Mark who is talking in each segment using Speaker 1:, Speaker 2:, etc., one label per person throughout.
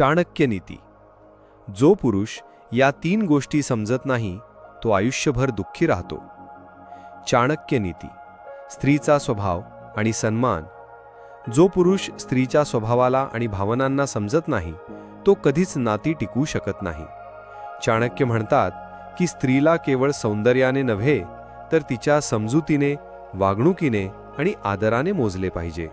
Speaker 1: चाणक्य नीती. जो पुरुष या तीन गोष्टी समजत नाही तो आयुष्यभर दुःखी राहतो. चाणक्य नीती स्त्रीचा स्वभाव आणि सन्मान. जो पुरुष स्त्रीच्या स्वभावाला आणि भावनांना समजत नाही तो कधीच नाती टिकू शकत नाही. चाणक्य म्हणतात की स्त्रीला केवळ सौंदर्याने नव्हे तर तिच्या समजुतीने वागणुकीने आणि आदराने मोजले पाहिजे.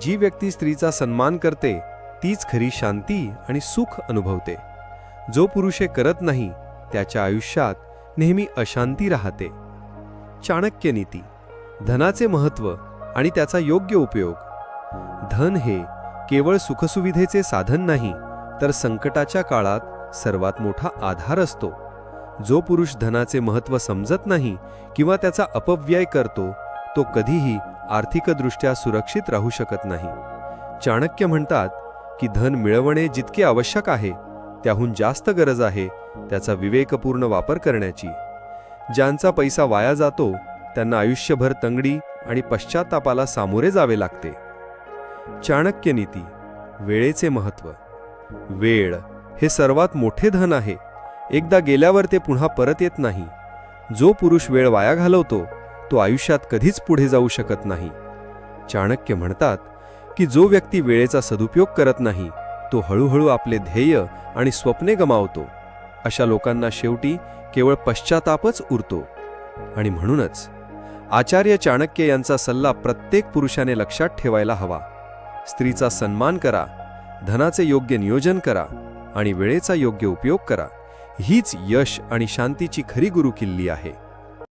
Speaker 1: जी व्यक्ती स्त्रीचा सन्मान करते तीच खरी शांती आणि सुख अनुभवते. जो पुरुष हे करत नाही त्याच्या आयुष्यात नेहमी अशांती राहते. चाणक्य नीती धनाचे महत्त्व आणि त्याचा योग्य उपयोग. धन हे केवळ सुखसुविधेचे साधन नाही तर संकटाच्या काळात सर्वात मोठा आधार असतो. जो पुरुष धनाचे महत्त्व समजत नाही किंवा त्याचा अपव्यय करतो तो कधीही आर्थिकदृष्ट्या सुरक्षित राहू शकत नाही. चाणक्य म्हणतात की धन मिळवणे जितके आवश्यक आहे त्याहून जास्त गरज आहे त्याचा विवेकपूर्ण वापर करण्याची. ज्यांचा पैसा वाया जातो त्यांना आयुष्यभर तंगडी आणि पश्चातापाला सामोरे जावे लागते. चाणक्य नीती वेळेचे महत्त्व वेळ हे सर्वात मोठे धन आहे. एकदा गेल्यावर ते पुन्हा परत येत नाही. जो पुरुष वेळ वाया घालवतो तो आयुष्यात कधीच पुढे जाऊ शकत नाही. चाणक्य म्हणतात की जो व्यक्ती वेळेचा सदुपयोग करत नाही तो हळूहळू आपले ध्येय आणि स्वप्ने गमावतो. अशा लोकांना शेवटी केवळ पश्चातापच उरतो. आणि म्हणूनच आचार्य चाणक्य यांचा सल्ला प्रत्येक पुरुषाने लक्षात ठेवायला हवा. स्त्रीचा सन्मान करा धनाचे योग्य नियोजन करा आणि वेळेचा योग्य उपयोग करा. हीच यश आणि शांतीची खरी गुरुकिल्ली आहे.